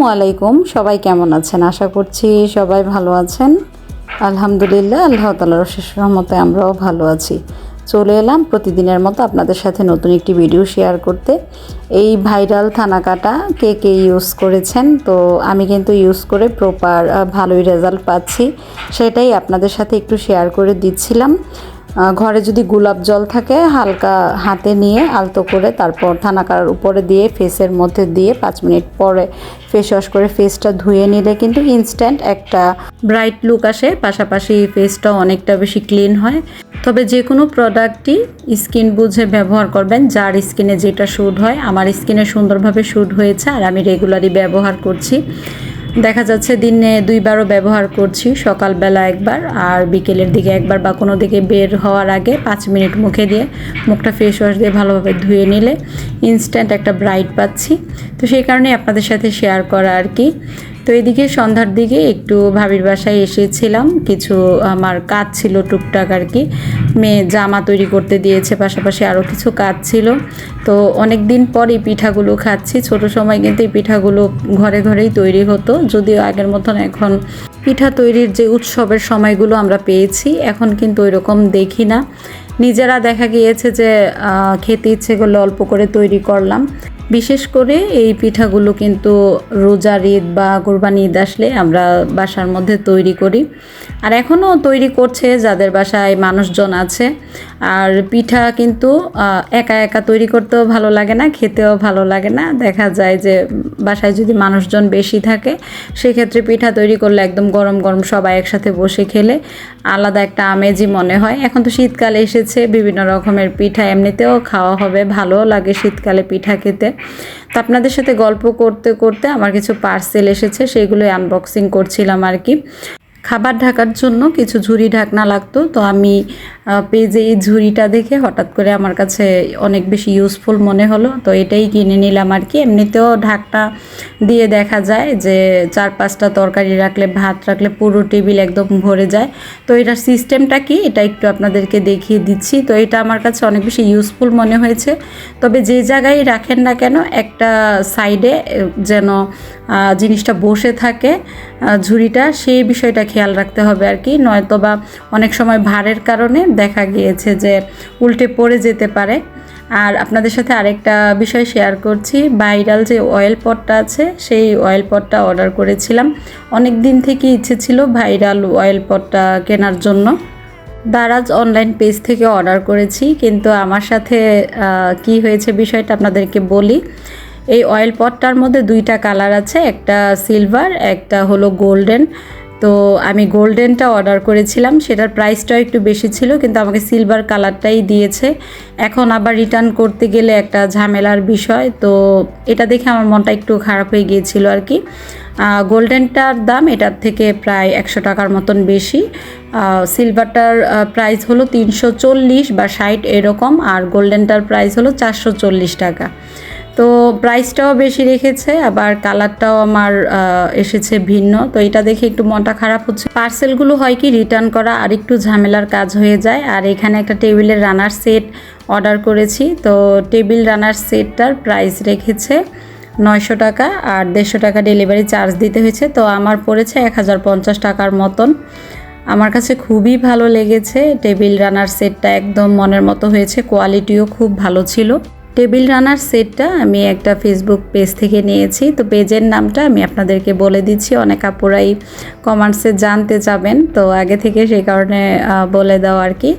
আসসালামু আলাইকুম। সবাই কেমন আছেন? আশা করছি সবাই ভালো আছেন। আলহামদুলিল্লাহ, আল্লাহ তালার শেষ রহমতে আমরাও ভালো আছি। চলে এলাম প্রতিদিনের মতো আপনাদের সাথে নতুন একটি ভিডিও শেয়ার করতে। এই ভাইরাল থানা কাটা কে কে ইউজ করেছেন? তো আমি কিন্তু ইউজ করে প্রপার ভালোই রেজাল্ট পাচ্ছি। সেটাই আপনাদের সাথে একটু শেয়ার করে দিচ্ছিলাম। ঘরে যদি গোলাপ জল থাকে, হালকা হাতে নিয়ে আলতো করে তারপর থানাকার উপরে দিয়ে ফেসের মধ্যে দিয়ে পাঁচ মিনিট পরে ফেস ওয়াশ করে ফেসটা ধুয়ে নিলে কিন্তু ইনস্ট্যান্ট একটা ব্রাইট লুক আসে। পাশাপাশি ফেসটাও অনেকটা বেশি ক্লিন হয়। তবে যে কোনো প্রোডাক্টই স্কিন বুঝে ব্যবহার করবেন, যার স্কিনে যেটা শ্যুট হয়। আমার স্কিনে সুন্দরভাবে শ্যুট হয়েছে আর আমি রেগুলারই ব্যবহার করছি। দেখা যাচ্ছে দিনে দুইবারও ব্যবহার করছি, সকালবেলা একবার আর বিকেলের দিকে একবার বা কোনো দিকে বের হওয়ার আগে পাঁচ মিনিট মুখে দিয়ে মুখটা ফেস ওয়াশ দিয়ে ভালোভাবে ধুয়ে নিলে ইনস্ট্যান্ট একটা ব্রাইট পাচ্ছি। তো সেই কারণে আপনাদের সাথে শেয়ার করা আর কি। তো এদিকে সন্ধ্যার দিকে একটু ভাবির বাসায় এসেছিলাম। কিছু আমার কাজ ছিল টুকটাক আর কি। মেয়ে জামা তৈরি করতে দিয়েছে, পাশাপাশি আরও কিছু কাজ ছিল। তো অনেক দিন পর এই পিঠাগুলো খাচ্ছি। ছোট সময় কিন্তু এই পিঠাগুলো ঘরে ঘরেই তৈরি হতো। যদিও আগের মতন এখন পিঠা তৈরির যে উৎসবের সময়গুলো আমরা পেয়েছি, এখন কিন্তু ওই রকম দেখি না। নিজেরা দেখা গিয়েছে যে খেতে ইচ্ছে করলে অল্প করে তৈরি করলাম। বিশেষ করে এই পিঠাগুলো কিন্তু রোজার ঈদ বা কোরবানি ঈদ আসলে আমরা বাসার মধ্যে তৈরি করি। আর এখনও তৈরি করছে যাদের বাসায় মানুষজন আছে। আর পিঠা কিন্তু একা একা তৈরি করতেও ভালো লাগে না, খেতেও ভালো লাগে না। দেখা যায় যে বাসায় যদি মানুষজন বেশি থাকে, সেক্ষেত্রে পিঠা তৈরি করলে একদম গরম গরম সবাই একসাথে বসে খেলে। আলাদা একটা আমেজই মনে হয়। এখন তো শীতকাল এসেছে, বিভিন্ন রকমের পিঠা এমনিতেও খাওয়া হবে, ভালোও লাগে শীতকালে পিঠা খেতে। তো আপনাদের সাথে গল্প করতে করতে আমার কিছু পার্সেল এসেছে, সেগুলোই আনবক্সিং করছিলাম আর কি। খাবার ঢাকার জন্য কিছু ঝুড়ি ঢাকনা লাগতো। তো আমি পেজে এই ঝুড়িটা দেখে হঠাৎ করে আমার কাছে অনেক বেশি ইউজফুল মনে হলো। তো এটাই কিনে নিলাম আর কি। এমনিতেও ঢাকটা দিয়ে দেখা যায় যে চার পাঁচটা তরকারি রাখলে, ভাত রাখলে পুরো টেবিল একদম ভরে যায়। তো এটার সিস্টেমটা কি? এটা একটু আপনাদেরকে দেখিয়ে দিচ্ছি। তো এটা আমার কাছে অনেক বেশি ইউজফুল মনে হয়েছে। তবে যে জায়গায় রাখেন না কেন, একটা সাইডে যেন জিনিসটা বসে থাকে ঝুড়িটা, সেই বিষয়টা খেয়াল রাখতে হবে আর কি। নয়তো বা অনেক সময় ভারের কারণে দেখা গিয়েছে যে উল্টে পড়ে যেতে পারে। আর আপনাদের সাথে আরেকটা বিষয় শেয়ার করছি। ভাইরাল যে অয়েল পটটা আছে, সেই অয়েল পটটা অর্ডার করেছিলাম। অনেক দিন থেকে ইচ্ছে ছিল ভাইরাল অয়েল পটটা কেনার জন্য। দারাজ অনলাইন পেজ থেকে অর্ডার করেছি, কিন্তু আমার সাথে কি হয়েছে বিষয়টা আপনাদেরকে বলি। এই অয়েল পটটার মধ্যে দুইটা কালার আছে, একটা সিলভার একটা হলো গোল্ডেন তো আমি গোল্ডেনটা অর্ডার করেছিলাম, সেটার প্রাইসটাও একটু বেশি ছিল, কিন্তু আমাকে সিলভার কালারটাই দিয়েছে। এখন আবার রিটার্ন করতে গেলে একটা ঝামেলার বিষয়, তো এটা দেখে আমার মনটা একটু খারাপ হয়ে গিয়েছিল আর কি। গোল্ডেনটার দাম এটার থেকে প্রায় একশো টাকার মতন বেশি। সিলভারটার প্রাইস হলো তিনশো চল্লিশ বা ষাট এরকম, আর গোল্ডেনটার প্রাইস হলো চারশো চল্লিশ টাকা। তো প্রাইসটাও বেশি রেখেছে, আবার কালারটাও আমার এসেছে ভিন্ন। তো এটা দেখে একটু মনটা খারাপ হচ্ছে। পার্সেলগুলো হয় কি রিটার্ন করা আর একটু ঝামেলার কাজ হয়ে যায়। আর এখানে একটা টেবিলের রানার সেট অর্ডার করেছি। তো টেবিল রানার সেটটার প্রাইস রেখেছে নয়শো টাকা আর দেড়শো টাকা ডেলিভারি চার্জ দিতে হয়েছে। তো আমার পড়েছে এক হাজার পঞ্চাশ টাকার মতন। আমার কাছে খুবই ভালো লেগেছে। টেবিল রানার সেটটা একদম মনের মতো হয়েছে। কোয়ালিটিও খুব ভালো ছিল। টেবিল রানার সেটটা আমি একটা ফেসবুক পেজ থেকে নিয়েছি। তো পেজের নামটা আমি আপনাদেরকে বলে দিচ্ছি। অনেক আপুরাই কমার্সে জানতে চাবেন। তো আগে থেকে সেই কারণে বলে দেওয়া আর কি।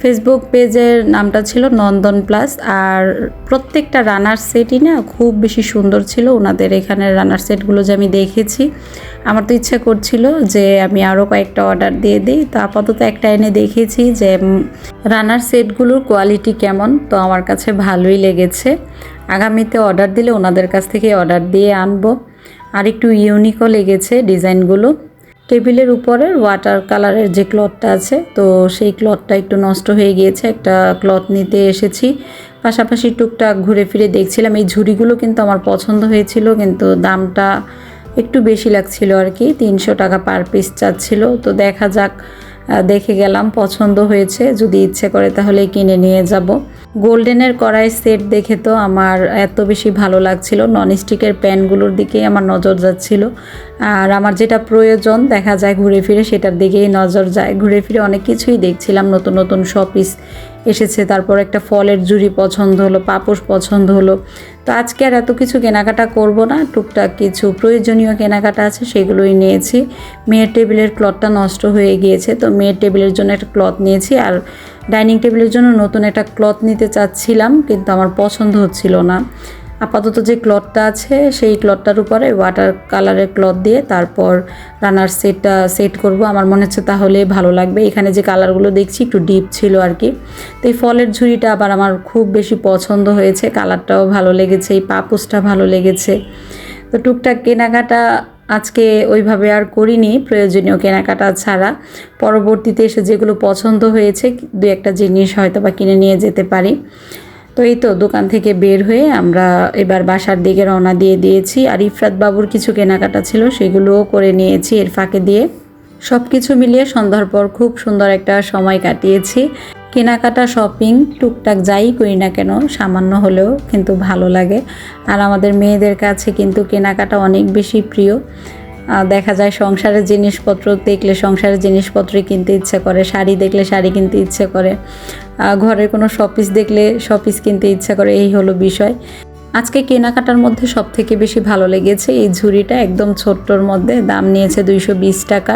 ফেসবুক পেজের নামটা ছিল নন্দন প্লাস। আর প্রত্যেকটা রানার সেটই না খুব বেশি সুন্দর ছিল। ওনাদের এখানে রানার সেটগুলো যে আমি দেখেছি আমার তো ইচ্ছা করছিল যে আমি আরও কয়েকটা অর্ডার দিয়ে দিই। তো আপাতত একটা এনে দেখেছি যে রানার সেটগুলোর কোয়ালিটি কেমন? তো আমার কাছে ভালোই লেগেছে। আগামীতে অর্ডার দিলে ওনাদের কাছ থেকে অর্ডার দিয়ে আনব। আর একটু ইউনিকও লেগেছে ডিজাইনগুলো। টেবিলের উপরের ওয়াটার কালারের যে ক্লথটা আছে, তো সেই ক্লথটা একটু নষ্ট হয়ে গিয়েছে। একটা ক্লথ নিতে এসেছি। পাশাপাশি টুকটাক ঘুরে ফিরে দেখছিলাম। এই ঝুড়িগুলো কিন্তু আমার পছন্দ হয়েছিল, কিন্তু দামটা একটু বেশি লাগছিল আর কি, তিনশো টাকা পার পিস চাচ্ছিল। তো দেখা যাক দেখে গেলাম, পছন্দ হয়েছে। যদি ইচ্ছে করে তাহলে কিনে নিয়ে যাব। গোল্ডেনের কড়াই সেট দেখে তো আমার এত বেশি ভালো লাগছিল। ননস্টিকের প্যানগুলোর দিকেই আমার নজর যাচ্ছিল। আর আমার যেটা প্রয়োজন, দেখা যায় ঘুরে ফিরে, সেটার দিকেই নজর যায়। ঘুরে ফিরে অনেক কিছুই দেখছিলাম, নতুন নতুন শপিস এসেছে, তারপর একটা ফলের জুড়ি পছন্দ হলো, পাপোশ পছন্দ হলো। তো আজকে আর এত কিছু কেনাকাটা করব না, টুকটাক কিছু প্রয়োজনীয় কেনাকাটা আছে, সেগুলোই নিয়েছি। মেয়ের টেবিলের ক্লথটা নষ্ট হয়ে গিয়েছে, তো মেয়ের টেবিলের জন্য একটা ক্লথ নিয়েছি, আর ডাইনিং টেবিলের জন্য নতুন একটা ক্লথ নিতে চাচ্ছিলাম, কিন্তু আমার পছন্দ হচ্ছিল না। আপাতত যে ক্লথটা আছে, সেই ক্লথটার উপরে ওয়াটার কালারের ক্লথ দিয়ে তারপর রানার সেটটা সেট করব। আমার মনে হচ্ছে তাহলে ভালো লাগবে। এখানে যে কালারগুলো দেখছি একটু ডিপ ছিল আর কি। তো এই ফলের ঝুড়িটা আবার আমার খুব বেশি পছন্দ হয়েছে। কালারটাও ভালো লেগেছে, এই পাপুসটা ভালো লেগেছে। তো টুকটাক কেনাকাটা আজকে ওইভাবে আর করিনি, প্রয়োজনীয় কেনাকাটা ছাড়া। পরবর্তীতে এসে যেগুলো পছন্দ হয়েছে দু একটা জিনিস হয়তো বা কিনে নিয়ে যেতে পারি। তো এই তো দোকান থেকে বের হয়ে আমরা এবার বাসার দিকে রওনা দিয়ে দিয়েছি। আর ইফরাত বাবুর কিছু কেনাকাটা ছিল সেগুলোও করে নিয়েছি এর ফাঁকে দিয়ে। সব কিছু মিলিয়ে সন্ধ্যার পর খুব সুন্দর একটা সময় কাটিয়েছি। কেনাকাটা, শপিং, টুকটাক যাই করি না কেন, সামান্য হলেও কিন্তু ভালো লাগে। আর আমাদের মেয়েদের কাছে কিন্তু কেনাকাটা অনেক বেশি প্রিয়। দেখা যায় সংসারের জিনিসপত্র দেখলে সংসারের জিনিসপত্রই কিনতে ইচ্ছে করে, শাড়ি দেখলে শাড়ি কিনতে ইচ্ছে করে ঘরের কোনো শপিস দেখলে শপিস কিনতে ইচ্ছে করে, এই হলো বিষয়। আজকে কেনাকাটার মধ্যে সব থেকে বেশি ভালো লেগেছে এই ঝুড়িটা, একদম ছোট্টর মধ্যে, দাম নিয়েছে দুইশো বিশ টাকা।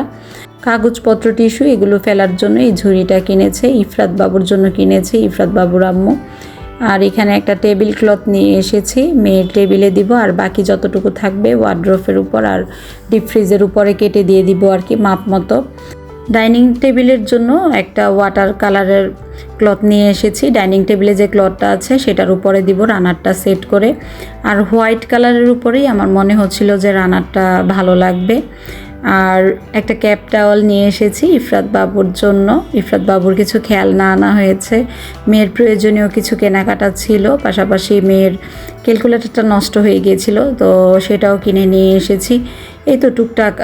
কাগজপত্র, টিস্যু, এগুলো ফেলার জন্য এই ঝুড়িটা কিনেছে, ইফরাত বাবুর জন্য কিনেছে, ইফরাত বাবুর আম্মু। আর এখানে একটা টেবিল ক্লথ নিয়ে এসেছি। মেয়ের টেবিলে দিব আর বাকি যতটুকু থাকবে ওয়ার্ড্রফের উপর আর ডিপ ফ্রিজের উপরে কেটে দিয়ে দিব আর কি মাপ মতো। ডাইনিং টেবিলের জন্য একটা ওয়াটার কালারের ক্লথ নিয়ে এসেছি। ডাইনিং টেবিলে যে ক্লথটা আছে সেটার উপরে দিব রানারটা সেট করে। আর হোয়াইট কালারের উপরেই আমার মনে হচ্ছিল যে রানারটা ভালো লাগবে। আর একটা ক্যাপ টাওয়াল নিয়ে এসেছি ইফরাত বাবুর জন্য। ইফরাত বাবুর কিছু খেয়ালনা আনা হয়েছে। মেয়ের প্রয়োজনীয় কিছু কেনাকাটা ছিল, পাশাপাশি মেয়ের ক্যালকুলেটরটা নষ্ট হয়ে গিয়েছিল, তো সেটাও কিনে নিয়ে এসেছি। এই তো টুকটাক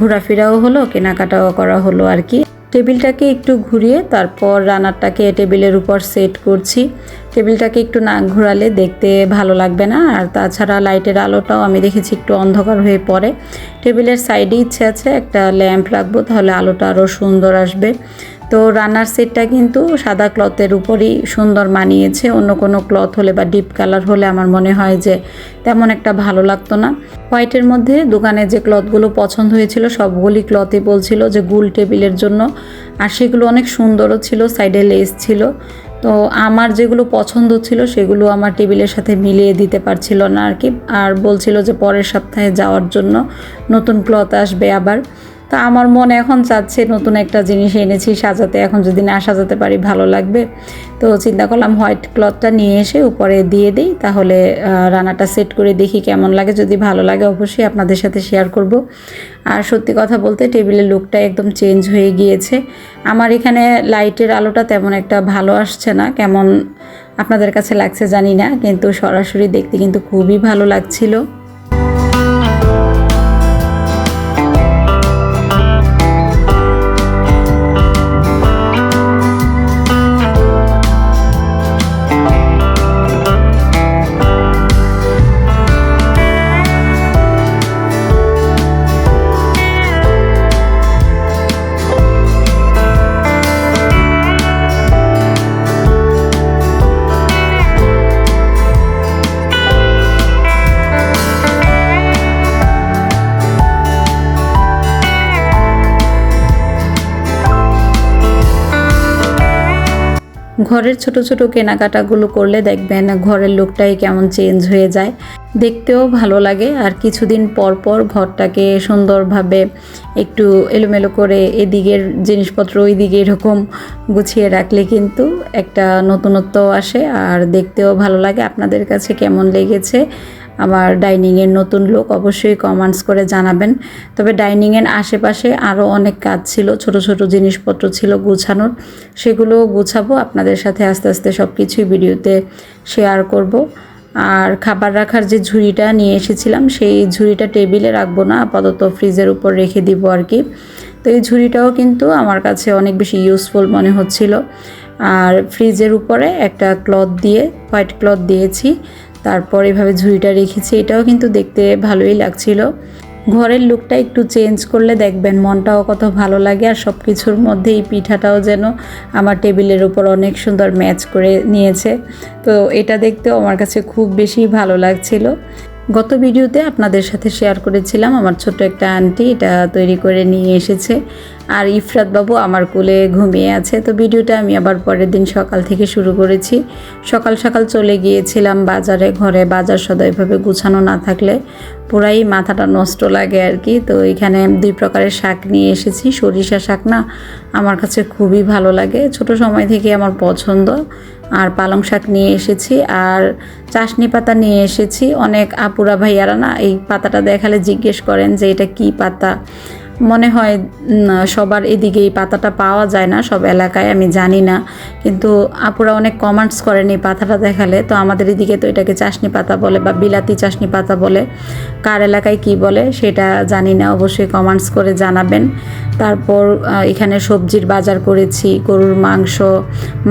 ঘোরাফেরাও হলো, কেনাকাটাও করা হলো আর কি। টেবিলটাকে একটু ঘুরিয়ে তারপর রানারটাকে টেবিলের উপর সেট করছি। টেবিলটাকে একটু না ঘোরালে দেখতে ভালো লাগবে না। আর তাছাড়া লাইটের আলোটাও আমি দেখেছি একটু অন্ধকার হয়ে পড়ে। টেবিলের সাইডে ইচ্ছে আছে একটা ল্যাম্প রাখব, তাহলে আলোটা আরও সুন্দর আসবে। তো রান্নার সেটটা কিন্তু সাদা ক্লথের উপরই সুন্দর মানিয়েছে। অন্য কোনো ক্লথ হলে বা ডিপ কালার হলে আমার মনে হয় যে তেমন একটা ভালো লাগতো না। হোয়াইটের মধ্যে দোকানে যে ক্লথগুলো পছন্দ হয়েছিল, সবগুলি ক্লথই বলছিল যে গুল টেবিলের জন্য। আর সেগুলো অনেক সুন্দরও ছিল, সাইডে লেস ছিল। তো আমার যেগুলো পছন্দ ছিল সেগুলো আমার টেবিলের সাথে মিলিয়ে দিতে পারছিল না আর কি। আর বলছিল যে পরের সপ্তাহে যাওয়ার জন্য নতুন ক্লথ আসবে আবার। তা আমার মনে এখন চাচ্ছে নতুন একটা জিনিস এনেছি, সাজাতে। এখন যদি না সাজাতে পারি, ভালো লাগবে। তো চিন্তা করলাম হোয়াইট ক্লথটা নিয়ে এসে উপরে দিয়ে দিই, তাহলে রান্নাটা সেট করে দেখি কেমন লাগে। যদি ভালো লাগে অবশ্যই আপনাদের সাথে শেয়ার করব। আর সত্যি কথা বলতে টেবিলের লুকটা একদম চেঞ্জ হয়ে গিয়েছে। আমার এখানে লাইটের আলোটা তেমন একটা ভালো আসছে না, কেমন আপনাদের কাছে লাগছে জানি না, কিন্তু সরাসরি দেখতে কিন্তু খুবই ভালো লাগছিল। ঘরের ছোট ছোট কেনাকাটাগুলো করলে দেখবেন ঘরের লোকটাই কেমন চেঞ্জ হয়ে যায়। দেখতেও ভালো লাগে। আর কিছুদিন পর পর ঘরটাকে সুন্দরভাবে একটু এলোমেলো করে এদিকের জিনিসপত্র ওই দিকে এরকম গুছিয়ে রাখলে কিন্তু একটা নতুনত্ব আসে। আর দেখতেও ভালো লাগে। আপনাদের কাছে কেমন লেগেছে? আমার ডাইনিংয়ের নতুন লোক অবশ্যই কমেন্টস করে জানাবেন। তবে ডাইনিংয়ের আশেপাশে আরও অনেক কাজ ছিল, ছোট ছোট জিনিসপত্র ছিল গুছানোর। সেগুলো গুছাবো, আপনাদের সাথে আস্তে আস্তে সব কিছুই ভিডিওতে শেয়ার করব। আর খাবার রাখার যে ঝুড়িটা নিয়ে এসেছিলাম, সেই ঝুড়িটা টেবিলে রাখব না, আপাতত ফ্রিজের উপর রেখে দিব আর কি। তো এই ঝুড়িটাও কিন্তু আমার কাছে অনেক বেশি ইউজফুল মনে হচ্ছিল। আর ফ্রিজের উপরে একটা ক্লথ দিয়ে হোয়াইট ক্লথ দিয়েছি। তারপর এভাবে ঝুড়িটা রেখেছি, এটাও কিন্তু দেখতে ভালোই লাগছিল। ঘরের লুকটা একটু চেঞ্জ করলে দেখবেন মনটাও কত ভালো লাগে আর সব কিছুর মধ্যে এই পিঠাটাও যেন আমার টেবিলের উপর অনেক সুন্দর ম্যাচ করে নিয়েছে। তো এটা দেখতেও আমার কাছে খুব বেশি ভালো লাগছিল। গত ভিডিওতে আপনাদের সাথে শেয়ার করেছিলাম, আমার ছোট একটা আন্টি এটা তৈরি করে নিয়ে এসেছে। আর ইফরাত বাবু আমার কোলে ঘুমিয়ে আছে, তো ভিডিওটা আমি আবার পরের দিন সকাল থেকে শুরু করেছি। সকাল সকাল চলে গিয়েছিলাম বাজারে, ঘরে বাজার সদয়ভাবে গুছানো না থাকলে পুরাই মাথাটা নষ্ট লাগে আর কি। তো এখানে দুই প্রকারের শাক নিয়ে এসেছি, সরিষা শাক না আমার কাছে খুবই ভালো লাগে, ছোট সময় থেকে আমার পছন্দ। আর পালং শাক নিয়ে এসেছি আর চাশনি পাতা নিয়ে এসেছি। অনেক আপুরা ভাইয়ারা না এই পাতাটা দেখালে জিজ্ঞেস করেন যে এটা কি পাতা? মনে হয় সবার এদিকে এই পাতাটা পাওয়া যায় না, সব এলাকায়, আমি জানি না। কিন্তু আপুরা অনেক কমেন্টস করেন এই পাতাটা দেখালে। তো আমাদের এদিকে তো এটাকে চাশনি পাতা বলে বা বিলাতি চাশনি পাতা বলে। কার এলাকায় কি বলে সেটা জানি না, অবশ্যই কমেন্টস করে জানাবেন। তারপর এখানে সবজির বাজার করেছি, গরুর মাংস,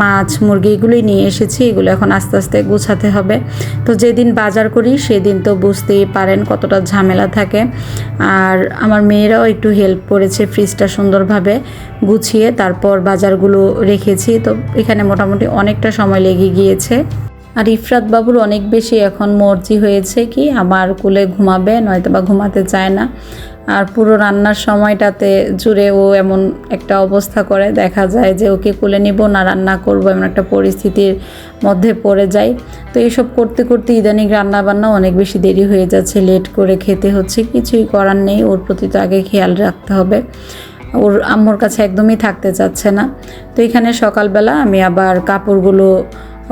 মাছ, মুরগি এগুলোই নিয়ে এসেছি। এগুলো এখন আস্তে আস্তে গুছাতে হবে। তো যেদিন বাজার করি, সেদিন তো বুঝতেই পারেন কতটা ঝামেলা থাকে। আর আমার মেয়েরাও একটু হেল্প করেছে ফ্রিজটা সুন্দরভাবে গুছিয়ে, তারপর বাজারগুলো রেখেছি। তো এখানে মোটামুটি অনেকটা সময় লেগে গিয়েছে। আর ইফরাত বাবুর অনেক বেশি এখন মর্জি হয়েছে কি আমার কুলে ঘুমাবে, নয়তো বা ঘুমাতে চায় না। আর পুরো রান্নার সময়টাতে জুড়ে ও এমন একটা অবস্থা করে, দেখা যায় যে ওকে কুলে নিব না, রান্না করব, এমন একটা পরিস্থিতির মধ্যে পড়ে যায় তো এইসব করতে করতে ইদানিং রান্না বান্না অনেক বেশি দেরি হয়ে যাচ্ছে, লেট করে খেতে হচ্ছে, কিছুই করার নেই, ওর প্রতি তো আগে খেয়াল রাখতে হবে। ওর আম্মুর কাছে একদমই থাকতে চাচ্ছে না। তো এখানে সকালবেলা আমি আবার কাপড়গুলো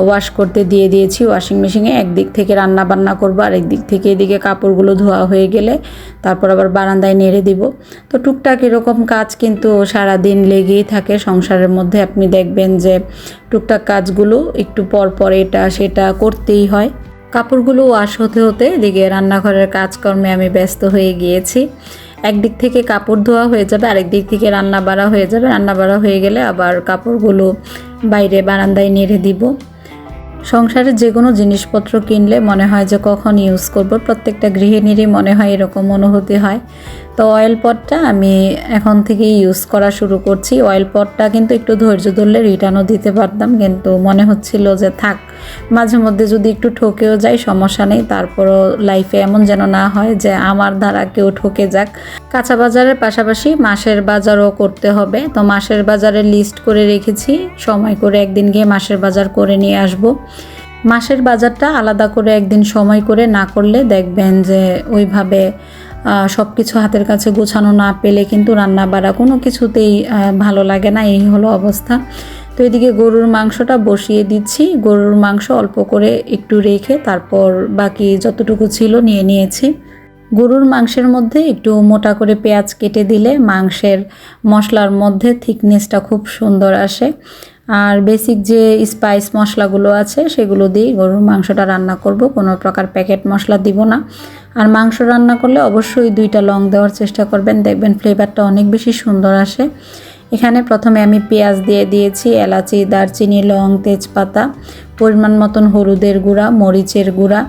ওয়াশ করতে দিয়ে দিয়েছি ওয়াশিং মেশিনে একদিক থেকে রান্না বান্না করব আর একদিক থেকে এদিকে কাপড়গুলো ধোয়া হয়ে গেলে তারপর আবার বারান্দায় নেড়ে দিব। তো টুকটাক এরকম কাজ কিন্তু সারা দিন লেগেই থাকে, সংসারের মধ্যে আপনি দেখবেন যে টুকটাক কাজগুলো একটু পর পর এটা সেটা করতেই হয়। কাপড়গুলো ওয়াশ হতে হতে এদিকে রান্নাঘরের কাজকর্মে আমি ব্যস্ত হয়ে গিয়েছি। একদিক থেকে কাপড় ধোয়া হয়ে যাবে, আরেক দিক থেকে রান্না বাড়া হয়ে যাবে রান্না বাড়া হয়ে গেলে আবার কাপড়গুলো বাইরে বারান্দায় নেড়ে দিব। সংসারে যে কোনো জিনিসপত্র কিনলে মনে হয় যে কখন ইউজ করব। প্রত্যেকটা গৃহিণীরই মনে হয় এরকম অনুভূতি হয়। তো অয়েল পটটা আমি এখন থেকেই ইউজ করা শুরু করছি। অয়েল পটটা কিন্তু একটু ধৈর্য ধরলে রিটার্নও দিতে পারতাম, কিন্তু মনে হচ্ছিল যে থাক, মাঝে মধ্যে যদি একটু ঠকেও যাই সমস্যা নেই, তারপরও লাইফে এমন যেন না হয় যে আমার দ্বারা কেউ ঠকে যাক। কাঁচা বাজারের পাশাপাশি মাসের বাজারও করতে হবে। তো মাসের বাজারের লিস্ট করে রেখেছি, সময় করে একদিন গিয়ে মাসের বাজার করে নিয়ে আসব। মাসের বাজারটা আলাদা করে একদিন সময় করে না করলে দেখবেন যে ওইভাবে সব কিছু হাতের কাছে গোছানো না পেলে কিন্তু রান্না বাড়া কোনো কিছুতেই ভালো লাগে না, এই হলো অবস্থা। তো এদিকে গরুর মাংসটা বসিয়ে দিচ্ছি। গরুর মাংস অল্প করে একটু রেখে তারপর বাকি যতটুকু ছিল নিয়ে নিয়েছি। গরুর মাংসের মধ্যে একটু মোটা করে পেঁয়াজ কেটে দিলে মাংসের মশলার মধ্যে থিকনেসটা খুব সুন্দর আসে। আর বেসিক যে স্পাইস মশলাগুলো আছে, সেগুলো দিয়ে গরুর মাংসটা রান্না করব। কোনো প্রকার প্যাকেট মশলা দিব না। আর মাংস রান্না করলে অবশ্যই দুইটা লং দেওয়ার চেষ্টা করবেন। দেখবেন ফ্লেভারটা অনেক বেশি সুন্দর আসে। এখানে প্রথমে আমি পেঁয়াজ দিয়ে দিয়েছি, এলাচি, দারচিনি, লং, তেজপাতা, পরিমাণ মতন হলুদের গুঁড়া, মরিচের গুঁড়া,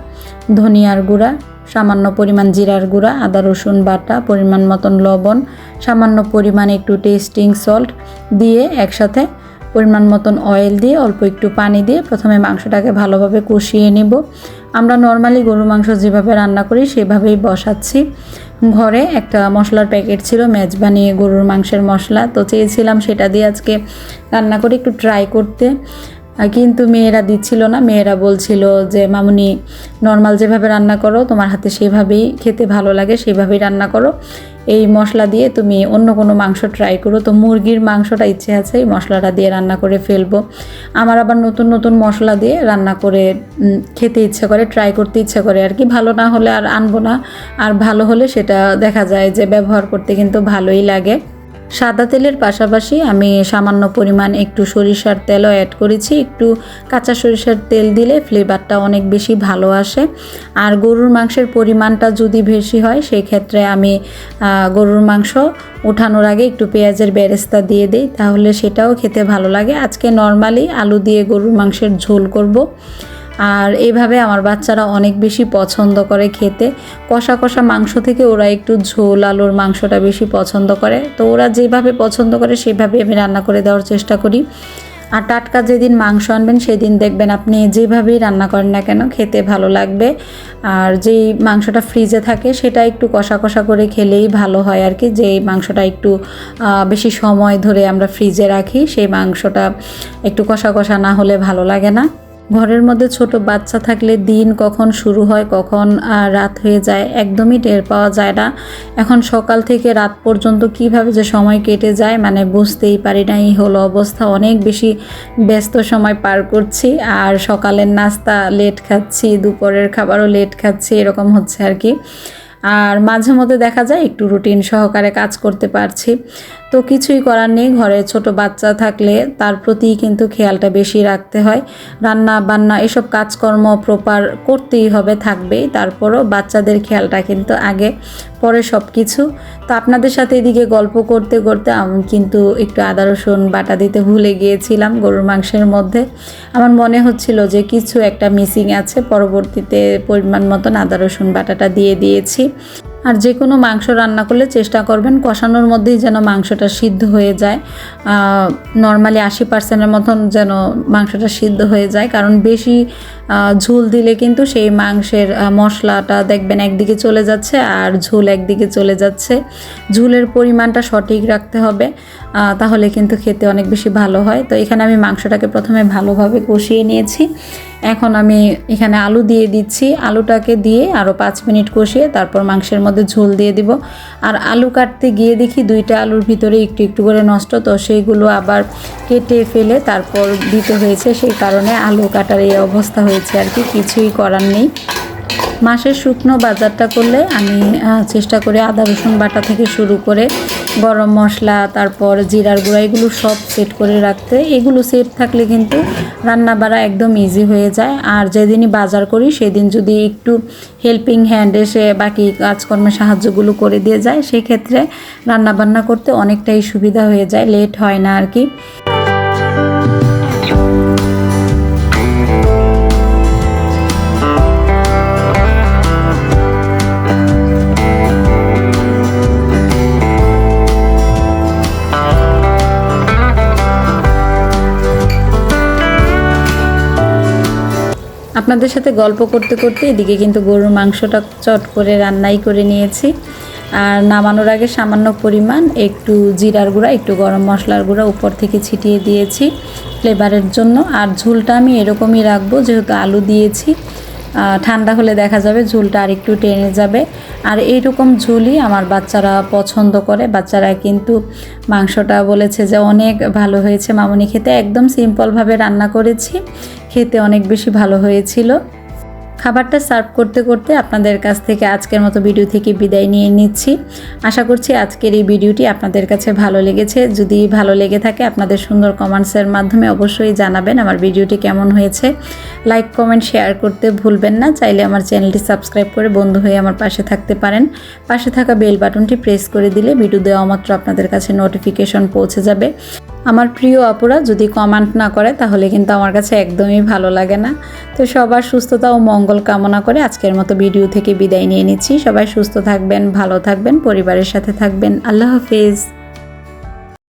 ধনিয়ার গুঁড়া, সামান্য পরিমাণ জিরার গুঁড়া, আদা, রসুন বাটা, পরিমাণ মতন লবণ, সামান্য পরিমাণ একটু টেস্টিং সল্ট দিয়ে একসাথে পরিমাণ মতন অয়েল দিয়ে অল্প একটু পানি দিয়ে প্রথমে মাংসটাকে ভালোভাবে কষিয়ে নিব। আমরা নর্মালি গরুর মাংস যেভাবে রান্না করি, সেভাবেই বসাচ্ছি। ঘরে একটা মশলার প্যাকেট ছিল ম্যাচ বানিয়ে গরুর মাংসের মশলা। তো চেয়েছিলাম সেটা দিয়ে আজকে রান্না করে একটু ট্রাই করতে। কিন্তু মেয়েরা দিচ্ছিল না। মেয়েরা বলছিল যে, মামুনি নর্মাল যেভাবে রান্না করো, তোমার হাতে সেভাবেই খেতে ভালো লাগে, সেভাবেই রান্না করো। এই মশলা দিয়ে তুমি অন্য কোনো মাংস ট্রাই করো। তো মুরগির মাংসটা ইচ্ছে আছে, এই মশলাটা দিয়ে রান্না করে ফেলব। আমার আবার নতুন নতুন মশলা দিয়ে রান্না করে খেতে ইচ্ছে করে ট্রাই করতে ইচ্ছে করে আর কি। ভালো না হলে আর আনব না। আর ভালো হলে সেটা দেখা যায় যে ব্যবহার করতে কিন্তু ভালোই লাগে। সাদা তেলের পাশাপাশি আমি সামান্য পরিমাণ একটু সরিষার তেলও অ্যাড করেছি। একটু কাঁচা সরিষার তেল দিলে ফ্লেভারটা অনেক বেশি ভালো আসে। আর গরুর মাংসের পরিমাণটা যদি বেশি হয় সেই ক্ষেত্রে আমি গরুর মাংস ওঠানোর আগে একটু পেঁয়াজের বেরেস্তা দিয়ে দিই, তাহলে সেটাও খেতে ভালো লাগে। আজকে নর্মালি আলু দিয়ে গরুর মাংসের ঝোল করব। আর এইভাবে আমার বাচ্চারা অনেক বেশি পছন্দ করে খেতে। কষা কষা মাংস থেকে ওরা একটু ঝোল, আলুর মাংসটা বেশি পছন্দ করে। তো ওরা যেভাবে পছন্দ করে সেভাবে আমি রান্না করে দেওয়ার চেষ্টা করি। আর টাটকা যেদিন মাংস আনবেন সেদিন দেখবেন আপনি যেভাবেই রান্না করেন না কেন খেতে ভালো লাগবে। আর যেই মাংসটা ফ্রিজে থাকে সেটা একটু কষা কষা করে খেলেই ভালো হয় আর কি যেই মাংসটা একটু বেশি সময় ধরে আমরা ফ্রিজে রাখি সেই মাংসটা একটু কষা কষা না হলে ভালো লাগে না। ঘরের মধ্যে ছোট বাচ্চা থাকলে দিন কখন শুরু হয়, কখন রাত হয়ে যায় একদমই টের পাওয়া যায় না। এখন সকাল থেকে রাত পর্যন্ত কীভাবে যে সময় কেটে যায় মানে বুঝতেই পারি না। এই হলো অবস্থা। অনেক বেশি ব্যস্ত সময় পার করছি আর সকালের নাস্তা লেট খাচ্ছি, দুপুরের খাবারও লেট খাচ্ছি, এরকম হচ্ছে আর কি। আর মাঝে মধ্যে দেখা যায় একটু রুটিন সহকারে কাজ করতে পারছি। তো কিছুই করার নেই। ঘরে ছোট বাচ্চা থাকলে তার প্রতি কিন্তু খেয়ালটা বেশি রাখতে হয়। রান্না বান্না এসব কাজকর্ম প্রপার করতেই হবে, থাকবেই। তারপরও বাচ্চাদের খেয়ালটা কিন্তু আগে, পরে সব কিছু তো আপনাদের সাথে এদিকে গল্প করতে করতে আমি কিন্তু একটু আদা, রসুন বাটা দিতে ভুলে গিয়েছিলাম গরুর মাংসের মধ্যে। আমার মনে হচ্ছিল যে কিছু একটা মিসিং আছে। পরবর্তীতে পরিমাণ মতন আদা, রসুন বাটাটা দিয়ে দিয়েছি। আর যে কোনো মাংস রান্না করলে চেষ্টা করবেন কষানোর মধ্যেই যেন মাংসটা সিদ্ধ হয়ে যায়। নর্মালি আশি পার্সেন্টের মতন যেন মাংসটা সিদ্ধ হয়ে যায়। কারণ বেশি ঝোল দিলে কিন্তু সেই মাংসের মশলাটা দেখবেন একদিকে চলে যাচ্ছে আর ঝোল একদিকে চলে যাচ্ছে। ঝোলের পরিমাণটা সঠিক রাখতে হবে তাহলে কিন্তু খেতে অনেক বেশি ভালো হয়। তো এখানে আমি মাংসটাকে প্রথমে ভালোভাবে কষিয়ে নিয়েছি। এখন আমি এখানে আলু দিয়ে দিচ্ছি। আলুটাকে দিয়ে আরও পাঁচ মিনিট কষিয়ে তারপর মাংসের মধ্যে ঝোল দিয়ে দিব। আর আলু কাটতে গিয়ে দেখি দুইটা আলুর ভিতরে একটু একটু করে নষ্ট, তো সেইগুলো আবার কেটে ফেলে তারপর দিতে হয়েছে। সেই কারণে আলু কাটার এই অবস্থা হয়েছে আর কি, কিছুই করার নেই। মাসের শুকনো বাজারটা করলে আমি চেষ্টা করি আদা, রসুন বাটা থেকে শুরু করে গরম মশলা, তারপর জিরার গুঁড়া, এগুলো সব সেট করে রাখতে। এগুলো সেট থাকলে কিন্তু রান্না বাড়া একদম ইজি হয়ে যায়। আর যেদিনই বাজার করি, সেদিন যদি একটু হেল্পিং হ্যান্ড এসে বাকি কাজকর্মে সাহায্যগুলো করে দিয়ে যায়, সেক্ষেত্রে রান্না বান্না করতে অনেকটাই সুবিধা হয়ে যায় লেট হয় না আর কি। আপনাদের সাথে গল্প করতে করতে এদিকে কিন্তু গরুর মাংসটা চট করে রান্নাই করে নিয়েছি। আর নামানোর আগে সামান্য পরিমাণ একটু জিরার গুঁড়া, একটু গরম মশলার গুঁড়া উপর থেকে ছিটিয়ে দিয়েছি ফ্লেভারের জন্য। আর ঝোলটা আমি এরকমই রাখব, যেহেতু আলু দিয়েছি। ঠান্ডা হলে দেখা যাবে ঝোলটা আর একটু টেনে যাবে। আর এইরকম ঝোলই আমার বাচ্চারা পছন্দ করে। বাচ্চারা কিন্তু মাংসটা বলেছে যে অনেক ভালো হয়েছে। মামনি খেতে একদম সিম্পলভাবে রান্না করেছি। খেতে অনেক বেশি ভালো হয়েছিল। খাবারটা সার্ভ করতে করতে আপনাদের কাছ থেকে আজকের মতো ভিডিও থেকে বিদায় নিয়ে নিচ্ছি। আশা করছি আজকের এই ভিডিওটি আপনাদের কাছে ভালো লেগেছে। যদি ভালো লেগে থাকে আপনাদের সুন্দর কমেন্টসের মাধ্যমে অবশ্যই জানাবেন আমার ভিডিওটি কেমন হয়েছে। লাইক কমেন্ট শেয়ার করতে ভুলবেন না। চাইলে আমার চ্যানেলটি সাবস্ক্রাইব করে বন্ধু হয়ে আমার পাশে থাকতে পারেন। পাশে থাকা বেল বাটনটি প্রেস করে দিলে ভিডিও দেওয়া মাত্র আপনাদের কাছে নোটিফিকেশন পৌঁছে যাবে। আমার প্রিয় অপরা যদি কমেন্ট না করে, তাহলে কিন্তু আমার কাছে একদমই ভালো লাগে না। তো সবার সুস্থতা ও মঙ্গল কামনা করে আজকের মতো ভিডিও থেকে বিদায় নিয়ে নিচ্ছি। সবাই সুস্থ থাকবেন, ভালো থাকবেন, পরিবারের সাথে থাকবেন। আল্লাহ হাফিজ।